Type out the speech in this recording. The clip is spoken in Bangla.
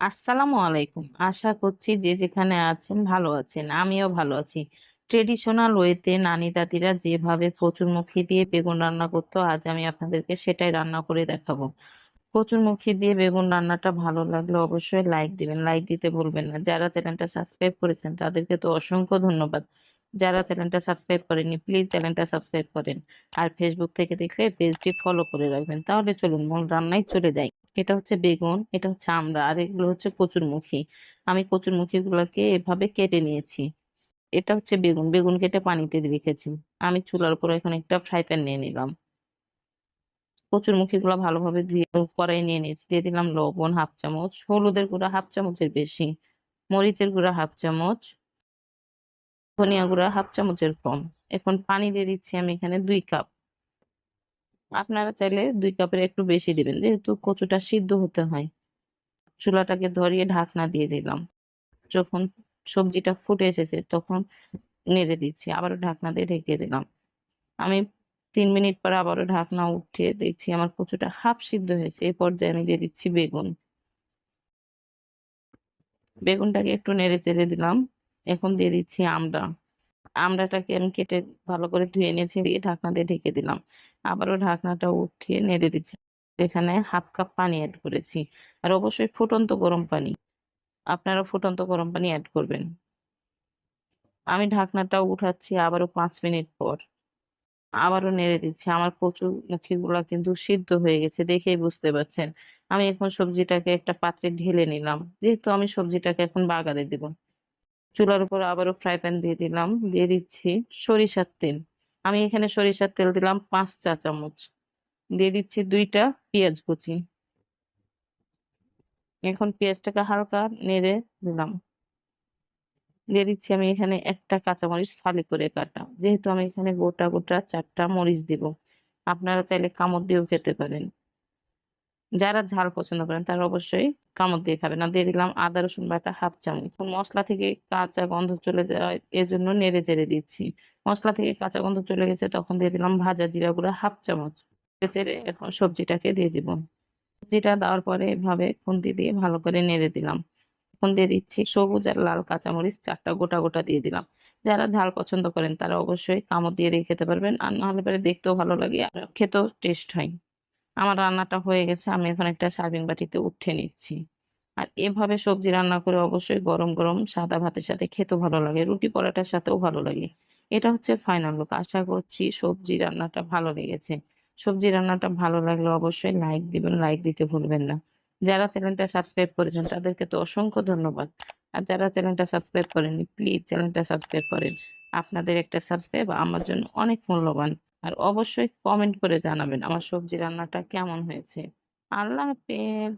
আসসালামু আলাইকুম। আশা করছি যে যেখানে আছেন ভালো আছেন। আমিও ভালো আছি। ট্রেডিশনাল ওয়েতে নানি-দাদিরা যেভাবে কচুরমুখী দিয়ে বেগুন রান্না করতো, আজ আমি আপনাদেরকে সেটাই রান্না করে দেখাবো। কচুরমুখী দিয়ে বেগুন রান্নাটা ভালো লাগলে অবশ্যই লাইক দিবেন। লাইক দিতে ভুলবেন না। যারা চ্যানেলটা সাবস্ক্রাইব করেছেন তাদেরকে তো অসংখ্য ধন্যবাদ। যারা চ্যানেলটা সাবস্ক্রাইব করেনি প্লিজ চ্যানেলটা সাবস্ক্রাইব করেন। আর ফেসবুক থেকে দেখলে পেজটি ফলো করে রাখবেন। তাহলে চলুন মূল রান্নায় চলে যাই। এটা হচ্ছে বেগুন, এটা হচ্ছে আমড়া আর এগুলো হচ্ছে কচুরমুখী। আমি কচুরমুখীগুলাকে এভাবে কেটে নিয়েছি। এটা হচ্ছে বেগুন, বেগুন কেটে পানিতে রেখেছি। আমি চুলার উপর এখন একটা ফ্রাই প্যান নিয়ে নিলাম। কচুরমুখীগুলা ভালোভাবে ধুয়ে কড়াইয়ে নিয়ে নিয়েছি। দিয়ে দিলাম লবণ ১/২ চামচ, হলুদের গুঁড়া ১/২ চামচের বেশি, মরিচের গুঁড়া ১/২ চামচ, ধনিয়া গুঁড়া ১/২ চামচের কম। এখন পানি দিয়ে দিচ্ছি আমি এখানে দুই কাপ। আপনারা চাইলে দুই কাপের একটু বেশি দিবেন। যেহেতু কচুটা সিদ্ধ হতে হয়। চুলাটাকে ধরিয়ে ঢাকনা দিয়ে দিলাম। যখন সবজিটা ফুটে এসেছে তখন নেড়ে দিচ্ছি। আবারও ঢাকনা দিয়ে ঢেকে দিলাম। আমি তিন মিনিট পর আবারও ঢাকনা উঠিয়ে দেখছি আমার কচুটা হাফ সিদ্ধ হয়েছে। এ পর্যায়ে আমি দিয়ে দিচ্ছি বেগুন। বেগুনটাকে একটু নেড়ে চেড়ে দিলাম। এখন দিয়ে দিচ্ছি আমড়া। আমড়াটাকে আমি কেটে ভালো করে ধুয়ে নিয়েছি, দিয়ে ঢাকনা দিয়ে ঢেকে দিলাম। আবারও ঢাকনাটা উঠিয়ে নেড়ে দিচ্ছি। এখানে ১/২ কাপ পানি অ্যাড করেছি। আর অবশ্যই ফুটন্ত গরম পানি। আপনারা ফুটন্ত গরম পানি অ্যাড করবেন। আমি ঢাকনাটা উঠাচ্ছি আবারও পাঁচ মিনিট পর। আবারও নেড়ে দিচ্ছি। আমার কচুরমুখীগুলা কিন্তু সিদ্ধ হয়ে গেছে দেখেই বুঝতে পারছেন। আমি এখন সবজিটাকে একটা পাত্রে ঢেলে নিলাম। যেহেতু আমি সবজিটাকে এখন বাগারে দিব। চুলার উপর আবারও ফ্রাই প্যান দিয়ে দিলাম। দিয়ে দিচ্ছি সরিষার তেল। আমি এখানে সরিষার তেল দিলাম পাঁচ চা চামচ। দিয়ে দিচ্ছি দুইটা পেঁয়াজ কুচি। এখন পেঁয়াজটাকে হালকা নেড়ে দিলাম। দিয়ে দিচ্ছি আমি এখানে একটা কাঁচামরিচ ফালি করে কাটা। যেহেতু আমি এখানে গোটা, গোটা চারটা মরিচ দিব। আপনারা চাইলে কামড় দিয়েও খেতে পারেন। যারা ঝাল পছন্দ করেন তারা অবশ্যই কামড় দিয়ে খাবেন। আর দিয়ে দিলাম আদা রসুন বাটা ১/২ চামচ। মশলা থেকে কাঁচা গন্ধ চলে যায় এজন্য নেড়ে চেড়ে দিচ্ছি। মশলা থেকে কাঁচা গন্ধ চলে গেছে তখন দিয়ে দিলাম ভাজা জিরা গুঁড়া ১/২ চামচ। চেড়ে এখন সবজিটাকে দিয়ে দিব। সবজিটা দেওয়ার পরে এভাবে খুন্তি দিয়ে ভালো করে নেড়ে দিলাম। এখন দিয়ে দিচ্ছি সবুজ আর লাল কাঁচামরিচ চারটা গোটা, গোটা দিয়ে দিলাম। যারা ঝাল পছন্দ করেন তারা অবশ্যই কামড় দিয়ে, দিয়ে খেতে পারবেন। আর না হলে পরে দেখতেও ভালো লাগে আর খেতেও টেস্ট হয়। আমার রান্নাটা হয়ে গেছে। আমি এখন একটা সার্ভিং বাটিতে উঠে নিচ্ছি। আর এভাবে সবজি রান্না করে অবশ্যই গরম, গরম সাদা ভাতের সাথে খেতেও ভালো লাগে। রুটি পরাটার সাথেও ভালো লাগে। এটা হচ্ছে ফাইনাল লুক। আশা করছি সবজি রান্নাটা ভালো লেগেছে। সবজি রান্নাটা ভালো লাগলে অবশ্যই লাইক দিবেন, লাইক দিতে ভুলবেন না। যারা চ্যানেলটা সাবস্ক্রাইব করেছেন তাদেরকে তো অসংখ্য ধন্যবাদ। আর যারা চ্যানেলটা সাবস্ক্রাইব করেননি প্লিজ চ্যানেলটা সাবস্ক্রাইব করেন। আপনাদের একটা সাবস্ক্রাইব আমার জন্য অনেক মূল্যবান। আর অবশ্যই কমেন্ট করে জানাবেন আমার সবজি রান্নাটা কেমন হয়েছে। আল্লাহ হাফেজ।